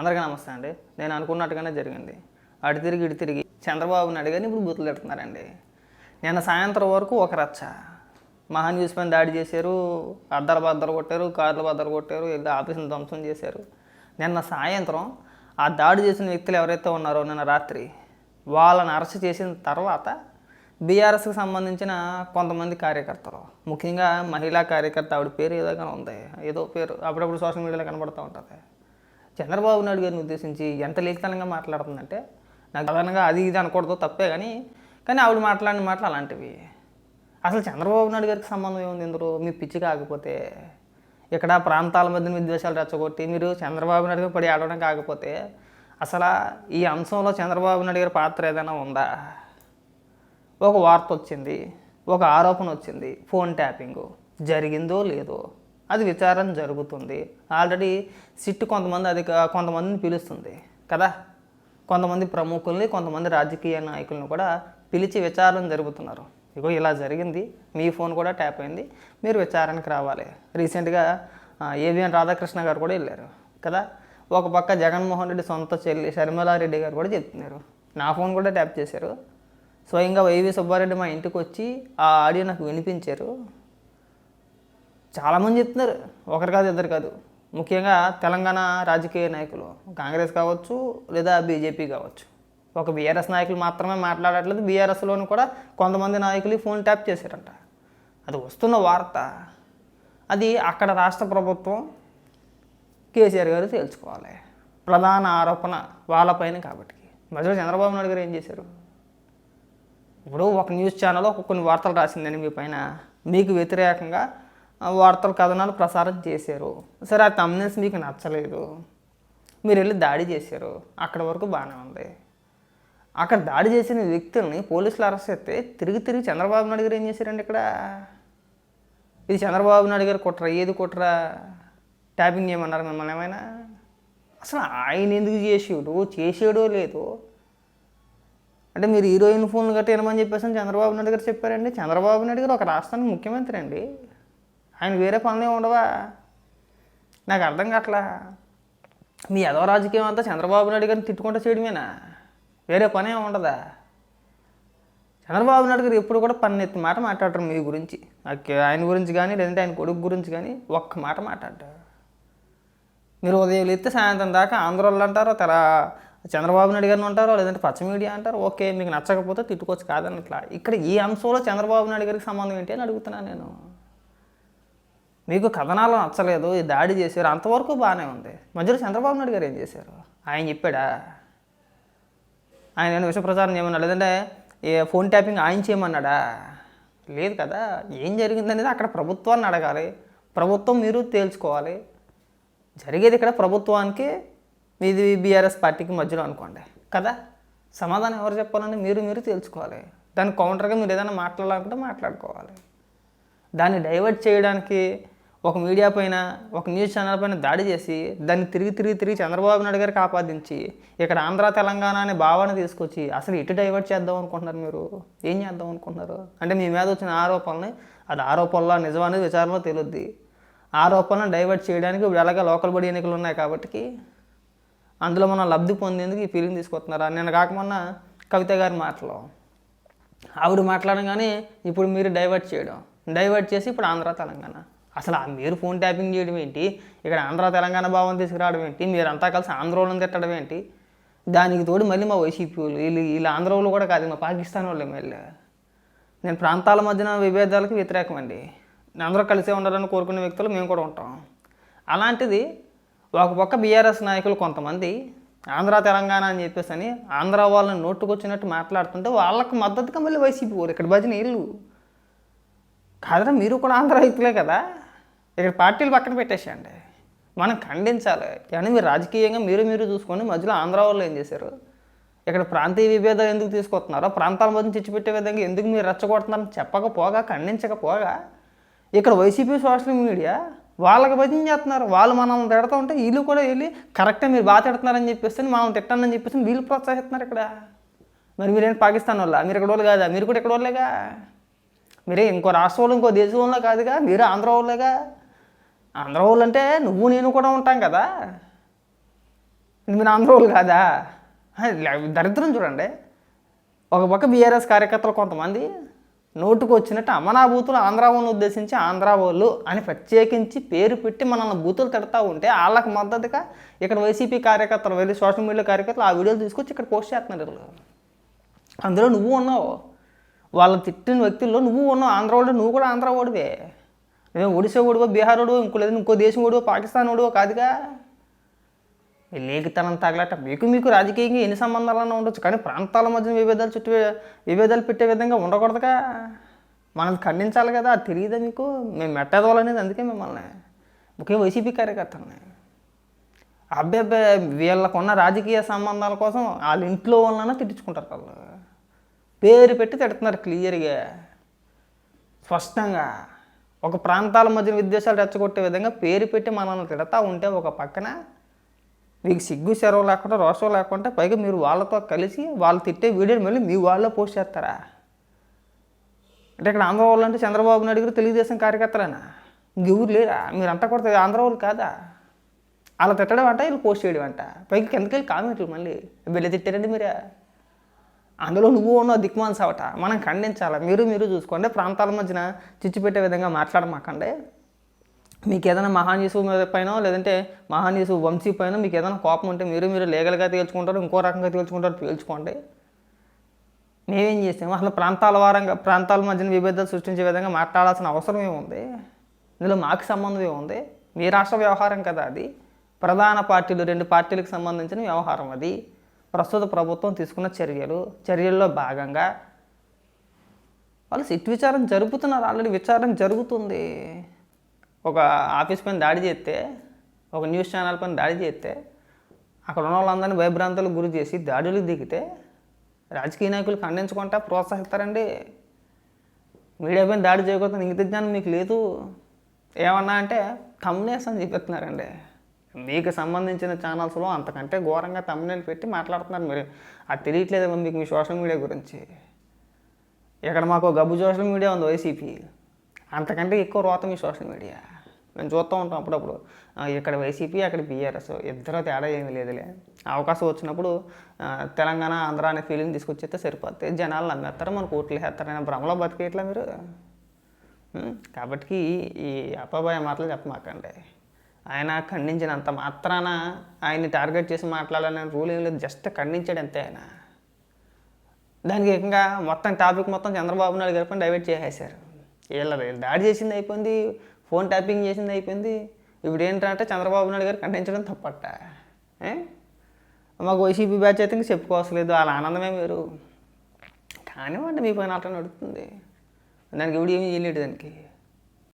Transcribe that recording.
అందరికీ నమస్తే అండి. నేను అనుకున్నట్టుగానే జరిగింది. అటు తిరిగి ఇటు తిరిగి చంద్రబాబు నాయుడు గారిని ఇప్పుడు బూతులు పెడుతున్నారండి నిన్న సాయంత్రం వరకు ఒక రచ్చ. మహా న్యూస్ పైన దాడి చేశారు అద్దరు బద్దలు కొట్టారు కార్లు బద్దలు కొట్టారు వెళ్ళి ఆఫీసును ధ్వంసం చేశారు. నిన్న సాయంత్రం ఆ దాడి చేసిన వ్యక్తులు ఎవరైతే ఉన్నారో నిన్న రాత్రి వాళ్ళని అరెస్ట్ చేసిన తర్వాత బీఆర్ఎస్కి సంబంధించిన కొంతమంది కార్యకర్తలు ముఖ్యంగా మహిళా కార్యకర్త ఆవిడ పేరు ఏదో ఉంది. ఏదో పేరు అప్పుడప్పుడు సోషల్ మీడియాలో కనబడుతూ ఉంటుంది. చంద్రబాబు నాయుడు గారిని ఉద్దేశించి ఎంత లేఖితనంగా మాట్లాడుతుందంటే నాకు సాధారణంగా అది ఇది అనకూడదు తప్పే కానీ కానీ ఆవిడ మాట్లాడిన మాటలు అలాంటివి. అసలు చంద్రబాబు నాయుడు గారికి సంబంధం ఏముంది ఇందులో? మీ పిచ్చి కాకపోతే ఇక్కడ ప్రాంతాల మధ్య విద్వేషాలు రెచ్చగొట్టి మీరు చంద్రబాబు నాయుడు గారు పడి ఆడడం కాకపోతే అసలు ఈ అంశంలో చంద్రబాబు నాయుడు గారి పాత్ర ఏదైనా ఉందా? ఒక వార్త వచ్చింది ఒక ఆరోపణ వచ్చింది ఫోన్ ట్యాపింగ్. జరిగిందో లేదో? అది విచారణ జరుగుతుంది. ఆల్రెడీ సిట్ కొంతమంది అది కొంతమందిని పిలుస్తుంది కదా? కొంతమంది ప్రముఖుల్ని కొంతమంది రాజకీయ నాయకులను కూడా పిలిచి విచారణ జరుగుతున్నారు. ఇగో ఇలా జరిగింది. మీ ఫోన్ కూడా ట్యాప్ అయింది. మీరు విచారణకు రావాలి. రీసెంట్గా ఏవిఎన్ రాధాకృష్ణ గారు కూడా వెళ్ళారు కదా? ఒక పక్క జగన్మోహన్ రెడ్డి సొంత చెల్లి శర్మలారెడ్డి గారు కూడా చెప్తున్నారు నా ఫోన్ కూడా ట్యాప్ చేశారు. స్వయంగా వైవి సుబ్బారెడ్డి మా ఇంటికి వచ్చి ఆ ఆడియో నాకు వినిపించారు. చాలామంది చెప్తున్నారు. ఒకరు కాదు ఇద్దరు కాదు. ముఖ్యంగా తెలంగాణ రాజకీయ నాయకులు. కాంగ్రెస్ కావచ్చు లేదా బీజేపీ కావచ్చు. ఒక బీఆర్ఎస్ నాయకులు మాత్రమే మాట్లాడట్లేదు. బీఆర్ఎస్లోని కూడా కొంతమంది నాయకులు ఫోన్ ట్యాప్ చేశారంట. అది వస్తున్న వార్త. అది అక్కడ రాష్ట్ర ప్రభుత్వం కేసీఆర్ గారు తేల్చుకోవాలి. ప్రధాన ఆరోపణ వాళ్ళపైన కాబట్టి. మధ్యలో చంద్రబాబు నాయుడు గారు ఏం చేశారు? ఇప్పుడు ఒక న్యూస్ ఛానల్ ఒక కొన్ని వార్తలు రాసిందని మీ పైన మీకు వ్యతిరేకంగా వార్తలు కథనాలు ప్రసారం చేశారు. సరే ఆ తమ్నెల్స్ మీకు నచ్చలేదు. మీరు వెళ్ళి దాడి చేశారు. అక్కడ వరకు బాగానే ఉంది. అక్కడ దాడి చేసిన వ్యక్తుల్ని పోలీసులు అరెస్ట్ చేస్తే తిరిగి తిరిగి చంద్రబాబు నాయుడు గారు ఏం చేశారండి ఇక్కడ? ఇది చంద్రబాబు నాయుడు గారు కుట్ర. ఏది కుట్ర? ట్యాపింగ్ చేయమన్నారు మిమ్మల్ని ఏమైనా? అసలు ఆయన ఎందుకు చేసేడు చేసేడో లేదో? అంటే మీరు హీరోయిన్ ఫోన్లు గట్రా వినమని చెప్పేసి చంద్రబాబు నాయుడు గారు చెప్పారండి. చంద్రబాబు నాయుడు గారు ఒక రాష్ట్రానికి ముఖ్యమంత్రి అండి. ఆయన వేరే పనులు ఉండవా? నాకు అర్థం కావట్లా మీ ఎదవ రాజకీయం అంతా చంద్రబాబు నాయుడు గారిని తిట్టుకుంటూ చేయడమేనా? వేరే పనే ఉండదా? చంద్రబాబు నాయుడు గారు ఎప్పుడు కూడా పన్నెత్తి మాట మాట్లాడరు మీ గురించి. నాకు ఆయన గురించి కానీ లేదంటే ఆయన కొడుకు గురించి కానీ ఒక్క మాట మాట్లాడారు. మీరు ఉదయం ఎత్తే సాయంత్రం దాకా ఆంధ్రోళ్ళు అంటారు తెల చంద్రబాబు నాయుడు గారిని అంటారు లేదంటే పచ్చ మీడియా అంటారు ఓకే మీకు నచ్చకపోతే తిట్టుకోవచ్చు కాదని ఇట్లా ఇక్కడ ఈ అంశంలో చంద్రబాబు నాయుడు గారికి సంబంధం ఏంటి అని అడుగుతున్నాను నేను. మీకు కథనాలు నచ్చలేదు ఈ దాడి చేశారు అంతవరకు బాగానే ఉంది. మధ్యలో చంద్రబాబు నాయుడు గారు ఏం చేశారు? ఆయన చెప్పాడా? ఆయన ఏమైనా విష ప్రచారం చేయమన్నాడు? లేదంటే ఏ ఫోన్ ట్యాపింగ్ ఆయన చేయమన్నాడా? లేదు కదా ఏం జరిగిందనేది అక్కడ ప్రభుత్వాన్ని అడగాలి. ప్రభుత్వం మీరు తేల్చుకోవాలి. జరిగేది ఇక్కడ ప్రభుత్వానికి మీది బీఆర్ఎస్ పార్టీకి మధ్యలో అనుకోండి. కదా? సమాధానం ఎవరు చెప్పాలని మీరు మీరు తేల్చుకోవాలి. దాని కౌంటర్గా మీరు ఏదైనా మాట్లాడాలనుకుంటే మాట్లాడుకోవాలి. దాన్ని డైవర్ట్ చేయడానికి ఒక మీడియా పైన ఒక న్యూస్ ఛానల్ పైన దాడి చేసి దాన్ని తిరిగి తిరిగి తిరిగి చంద్రబాబు నాయుడు గారికి ఆపాదించి ఇక్కడ ఆంధ్ర తెలంగాణ అనే భావాన్ని తీసుకొచ్చి అసలు ఎటు డైవర్ట్ చేద్దాం అనుకుంటున్నారు మీరు? ఏం చేద్దాం అనుకుంటున్నారు? అంటే మీ మీద వచ్చిన ఆరోపణని అది ఆరోపణలో నిజమనేది విచారణలో తెలుద్ది. ఆరోపణలను డైవర్ట్ చేయడానికి ఇప్పుడు ఎలాగ లోకల్ బడి ఎన్నికలు ఉన్నాయి కాబట్టి అందులో మనం లబ్ధి పొందేందుకు ఈ ఫీలింగ్ తీసుకొస్తున్నారు? నేను కాకమన్నా కవిత గారి మాటలు. ఆవిడ మాట్లాడగానే ఇప్పుడు మీరు డైవర్ట్ చేయడం. డైవర్ట్ చేసి ఇప్పుడు ఆంధ్ర తెలంగాణ. అసలు ఆ మీరు ఫోన్ ట్యాపింగ్ చేయడం ఏంటి? ఇక్కడ ఆంధ్ర తెలంగాణ భావం తీసుకురావడం ఏంటి? మీరంతా కలిసి ఆంధ్రోళ్ళని తిట్టడం ఏంటి? దానికి తోడు మళ్ళీ మా వైసీపీ వాళ్ళు వీళ్ళు వీళ్ళు ఆంధ్ర వాళ్ళు కూడా కాదు మా పాకిస్తాన్ వాళ్ళే మళ్ళీ నేను ప్రాంతాల మధ్యన విభేదాలకు వ్యతిరేకం అండి. అందరూ కలిసే ఉండాలని కోరుకునే వ్యక్తులు మేము కూడా ఉంటాం. అలాంటిది ఒక పక్క బీఆర్ఎస్ నాయకులు కొంతమంది ఆంధ్ర తెలంగాణ అని చెప్పేసి అని ఆంధ్ర వాళ్ళని నోటుకొచ్చినట్టు మాట్లాడుతుంటే వాళ్ళకు మద్దతుగా మళ్ళీ వైసీపీ వారు ఇక్కడ భజన ఇల్లు కాదరా మీరు కూడా ఆంధ్ర వ్యక్తులే కదా? ఇక్కడ పార్టీలు పక్కన పెట్టేసేయండి. మనం ఖండించాలి. కానీ మీరు రాజకీయంగా మీరు మీరు చూసుకొని మధ్యలో ఆంధ్ర వాళ్ళు ఏం చేశారు? ఇక్కడ ప్రాంతీయ విభేదం ఎందుకు తీసుకొస్తున్నారో ప్రాంతాల మధ్య చిచ్చిపెట్టే విధంగా ఎందుకు మీరు రెచ్చగొడుతున్నారని చెప్పకపోగా ఖండించకపోగా ఇక్కడ వైసీపీ సోషల్ మీడియా వాళ్ళకి భజన చేస్తున్నారు. వాళ్ళు మనం తిడతా ఉంటే వీళ్ళు కూడా వెళ్ళి కరెక్టే మీరు బాగా తిడుతున్నారని చెప్పేసి మనం తిట్టానని చెప్పేసి వీళ్ళు ప్రోత్సహిస్తున్నారు ఇక్కడ. మరి మీరేంటి పాకిస్తాన్ వాళ్ళ? మీరు ఇక్కడ వాళ్ళు కాదా? మీరు కూడా ఇక్కడ వాళ్ళేగా? మీరే ఇంకో రాష్ట్రం వాళ్ళు ఇంకో దేశం కాదుగా? మీరు ఆంధ్ర వాళ్ళేగా? ఆంధ్ర వాళ్ళు అంటే నువ్వు నేను కూడా ఉంటాం కదా. మీరు ఆంధ్ర వాళ్ళు కాదా? దరిద్రం చూడండి. ఒక పక్క బీఆర్ఎస్ కార్యకర్తలు కొంతమంది నోటుకు వచ్చినట్టు అమనా బూతులు ఆంధ్రా వాళ్ళని ఉద్దేశించి ఆంధ్రా వాళ్ళు అని ప్రత్యేకించి పేరు పెట్టి మనల్ని బూతులు తిడతా ఉంటే వాళ్ళకి మద్దతుగా ఇక్కడ వైసీపీ కార్యకర్తలు వెళ్ళి సోషల్ మీడియా కార్యకర్తలు ఆ వీడియోలు తీసుకొచ్చి ఇక్కడ పోస్ట్ చేస్తున్నారు వీళ్ళు. అందులో నువ్వు ఉన్నావు. వాళ్ళు తిట్టిన వ్యక్తుల్లో నువ్వు ఉన్నావు. ఆంధ్ర వాడు నువ్వు కూడా ఆంధ్ర వాడివే ఒడిశా ఓడివో బీహార్ ఓడివో ఇంకో లేదు ఇంకో దేశం ఓడివో పాకిస్తాన్ ఓడివో కాదుగా. ఈ లేఖితనం తగలట మీకు మీకు రాజకీయంగా ఎన్ని సంబంధాలన్నా ఉండొచ్చు కానీ ప్రాంతాల మధ్య విభేదాలు చుట్టూ విభేదాలు పెట్టే విధంగా ఉండకూడదుగా. మనం ఖండించాలి కదా అది తెలియదా మీకు? మేము మెట్టదోలనేది అందుకే మిమ్మల్ని. ముఖ్యం వైసీపీ కార్యకర్తలని. అబ్బాయి అబ్బాయి వీళ్ళకున్న రాజకీయ సంబంధాల కోసం వాళ్ళ ఇంట్లో వాళ్ళన తిట్టించుకుంటారు వాళ్ళు. పేరు పెట్టి తిడుతున్నారు క్లియర్గా. స్పష్టంగా. ఒక ప్రాంతాల మధ్య విద్వేషాలు రెచ్చగొట్టే విధంగా పేరు పెట్టి మనల్ని తిడతా ఉంటే ఒక పక్కన మీకు సిగ్గు సెరవు లేకుండా రోషం లేకుండా పైగా మీరు వాళ్ళతో కలిసి వాళ్ళు తిట్టే వీడియోని మళ్ళీ మీ వాళ్ళలో పోస్ట్ చేస్తారా? అంటే ఇక్కడ ఆంధ్ర వాళ్ళు అంటే చంద్రబాబు నాయుడు గారు తెలుగుదేశం కార్యకర్తలేనా? ఇంకెవరు లేరా? మీరంతా కూడా ఆంధ్ర వాళ్ళు కాదా? అలా తిట్టడం అంట వీళ్ళు పోస్ట్ చేయడం అంట. పైకి కిందకి వెళ్ళి కామెంట్లు మళ్ళీ. వెళ్ళి తిట్టారండి మీరే. అందులో నువ్వు ఉన్నావు దిక్మాన్ సవట మనం ఖండించాలి? మీరు మీరు చూసుకోండి. ప్రాంతాల మధ్యన చిచ్చు పెట్టే విధంగా మాట్లాడమాకండి. మీకు ఏదైనా మహానీసు మీద పైన లేదంటే మహానీసు వంశీ పైన మీకు ఏదైనా కోపం ఉంటే మీరు మీరు లీగల్గా తేల్చుకుంటారు ఇంకో రకంగా తేల్చుకుంటారు తేల్చుకోండి. మేమేం చేస్తాము అసలు ప్రాంతాల వారంగా ప్రాంతాల మధ్యన విభేదాలు సృష్టించే విధంగా మాట్లాడాల్సిన అవసరం ఏముంది? ఇందులో మాకు సంబంధం ఏముంది? మీ రాష్ట్ర వ్యవహారం కదా అది. ప్రధాన పార్టీలు రెండు పార్టీలకు సంబంధించిన వ్యవహారం అది. ప్రస్తుత ప్రభుత్వం తీసుకున్న చర్యలు చర్యల్లో భాగంగా వాళ్ళు సిట్ విచారణ జరుపుతున్నారు ఆల్రెడీ విచారణ జరుగుతుంది. ఒక ఆఫీస్ పైన దాడి చేస్తే ఒక న్యూస్ ఛానల్ పైన దాడి చేస్తే అక్కడ ఉన్న వాళ్ళందరినీ భయభ్రాంతులకు గురి చేసి దాడులు దిగితే రాజకీయ నాయకులు ఖండించుకుంటా ప్రోత్సహిస్తారండి. మీడియా పైన దాడి చేయకపోతే ఇంగిత జ్ఞానం మీకు లేదు. ఏమన్నా అంటే తమ్నేస్ అని చెప్పిస్తున్నారండి మీకు సంబంధించిన ఛానల్స్లో అంతకంటే ఘోరంగా తమ్ముళ్ళు పెట్టి మాట్లాడుతున్నారు మీరు. అది తెలియట్లేదేమో మీకు మీ సోషల్ మీడియా గురించి. ఇక్కడ మాకు గబ్బు సోషల్ మీడియా ఉంది వైసీపీ అంతకంటే ఎక్కువ రోత మీ సోషల్ మీడియా మేము చూస్తూ ఉంటాం అప్పుడప్పుడు. ఇక్కడ వైసీపీ అక్కడ బీఆర్ఎస్ ఇద్దరు తేడా ఏమీ లేదులే. అవకాశం వచ్చినప్పుడు తెలంగాణ ఆంధ్ర అనే ఫీలింగ్ తీసుకొచ్చేస్తే సరిపోతే జనాలు నమ్మేస్తారు మనకు ఓట్లు వేస్తారనే భ్రమలో బతికేట్లా మీరు? కాబట్టి ఈ అప్పబాయ మాటలు చెప్పమాకండి. ఆయన ఖండించినంత మాత్రాన ఆయన్ని టార్గెట్ చేసి మాట్లాడాలనే రూల్ ఏం లేదు. జస్ట్ ఖండించాడు అంతే ఆయన. దానికి ఏకంగా మొత్తం టాపిక్ మొత్తం చంద్రబాబు నాయుడు గారి డైవర్ట్ చేసేసారు. వీళ్ళది దాడి చేసింది అయిపోయింది ఫోన్ ట్యాపింగ్ చేసింది అయిపోయింది. ఇప్పుడు ఏంటంటే చంద్రబాబు నాయుడు గారు ఖండించడం తప్పట. మాకు వైసీపీ బ్యాచ్ అయితే ఇంక చెప్పుకోవసలేదు. వాళ్ళ ఆనందమే మీరు కానివ్వండి మీ పైన అట్లా నడుస్తుంది. దానికి ఎవడు ఏమీ చేయలేడు దానికి.